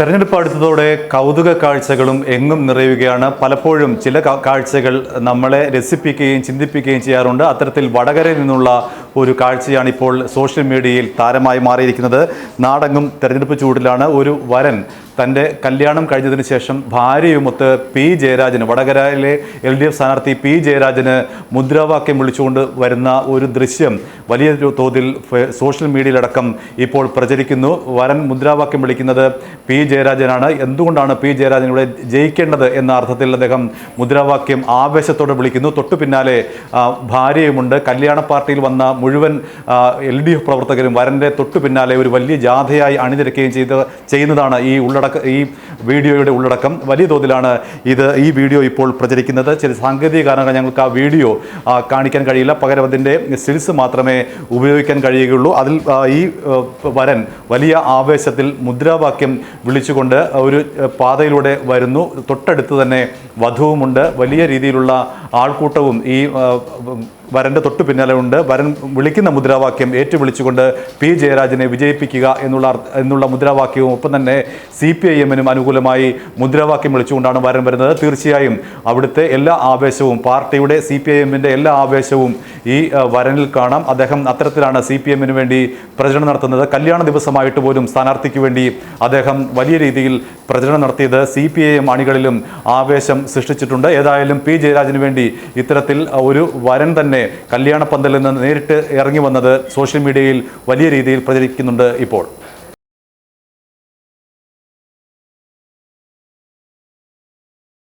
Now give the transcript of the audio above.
തെരഞ്ഞെടുപ്പ് അടുത്തതോടെ കൗതുക കാഴ്ചകളും എങ്ങും നിറയുകയാണ്. പലപ്പോഴും ചില കാഴ്ചകൾ നമ്മളെ രസിപ്പിക്കുകയും ചിന്തിപ്പിക്കുകയും ചെയ്യാറുണ്ട്. അത്തരത്തിൽ വടകരയിൽ നിന്നുള്ള ഒരു കാഴ്ചയാണ് ഇപ്പോൾ സോഷ്യൽ മീഡിയയിൽ താരമായി മാറിയിരിക്കുന്നത്. നാടങ്ങും തെരഞ്ഞെടുപ്പ് ചൂടിലാണ്. ഒരു വരൻ തന്റെ കല്യാണം കഴിഞ്ഞതിന് ശേഷം ഭാര്യയുമൊത്ത് പി ജയരാജന് വടകരയിലെ എൽ ഡി എഫ് സ്ഥാനാർത്ഥി പി ജയരാജന് മുദ്രാവാക്യം വിളിച്ചുകൊണ്ട് വരുന്ന ഒരു ദൃശ്യം വലിയ തോതിൽ സോഷ്യൽ മീഡിയയിലടക്കം ഇപ്പോൾ പ്രചരിക്കുന്നു. വരൻ മുദ്രാവാക്യം വിളിക്കുന്നത് പി ജയരാജനാണ്. എന്തുകൊണ്ടാണ് പി ജയരാജൻ ഇവിടെ ജയിക്കേണ്ടത് എന്ന അർത്ഥത്തിൽ അദ്ദേഹം മുദ്രാവാക്യം ആവേശത്തോടെ വിളിക്കുന്നു. തൊട്ടു പിന്നാലെ ഭാര്യയുമുണ്ട്. കല്യാണ പാർട്ടിയിൽ വന്ന മുഴുവൻ എൽ ഡി എഫ് പ്രവർത്തകരും വരന്റെ തൊട്ടു പിന്നാലെ ഒരു വലിയ ജാഥയായി അണിനിരക്കുകയും ചെയ്ത് ചെയ്യുന്നതാണ് ഈ ഉള്ളടക്ക ഈ വീഡിയോയുടെ ഉള്ളടക്കം. വലിയ തോതിലാണ് ഇത് ഈ വീഡിയോ ഇപ്പോൾ പ്രചരിക്കുന്നത്. ചില സാങ്കേതിക കാരണങ്ങൾ ഞങ്ങൾക്ക് ആ വീഡിയോ കാണിക്കാൻ കഴിയില്ല. പകരം അതിന്റെ സ്റ്റിൽസ് മാത്രമേ ഉപയോഗിക്കാൻ കഴിയുകയുള്ളൂ. അതിൽ ഈ വരൻ വലിയ ആവേശത്തിൽ മുദ്രാവാക്യം വിളിച്ചുകൊണ്ട് ഒരു പാതയിലൂടെ വരുന്നു. തൊട്ടടുത്ത് തന്നെ വധുവുമുണ്ട്. വലിയ രീതിയിലുള്ള ആൾക്കൂട്ടവും ഈ വരന്റെ തൊട്ടു പിന്നാലെ ഉണ്ട്. വരൻ വിളിക്കുന്ന മുദ്രാവാക്യം ഏറ്റുവിളിച്ചുകൊണ്ട് പി ജയരാജനെ വിജയിപ്പിക്കുക എന്നുള്ള എന്നുള്ള മുദ്രാവാക്യവും ഒപ്പം തന്നെ സി പി ഐ എമ്മിനും അനുകൂലമായി മുദ്രാവാക്യം വിളിച്ചുകൊണ്ടാണ് വരൻ വരുന്നത്. തീർച്ചയായും അവിടുത്തെ എല്ലാ ആവേശവും പാർട്ടിയുടെ സി പി ഐ എമ്മിന്റെ എല്ലാ ആവേശവും ഈ വരനിൽ കാണാം. അദ്ദേഹം അത്തരത്തിലാണ് സി പി എമ്മിന് വേണ്ടി പ്രചരണം നടത്തുന്നത്. കല്യാണ ദിവസമായിട്ട് പോലും സ്ഥാനാർത്ഥിക്ക് വേണ്ടി അദ്ദേഹം വലിയ രീതിയിൽ പ്രചരണം നടത്തിയത് സി പി ഐ എം അണികളിലും ആവേശം സൃഷ്ടിച്ചിട്ടുണ്ട്. ഏതായാലും പി ജയരാജന് വേണ്ടി ഇത്തരത്തിൽ ഒരു വരൻ തന്നെ കല്യാണ പന്തലിൽ നിന്ന് നേരിട്ട് ഇറങ്ങി വന്നത് സോഷ്യൽ മീഡിയയിൽ വലിയ രീതിയിൽ പ്രചരിക്കുന്നുണ്ട് ഇപ്പോൾ.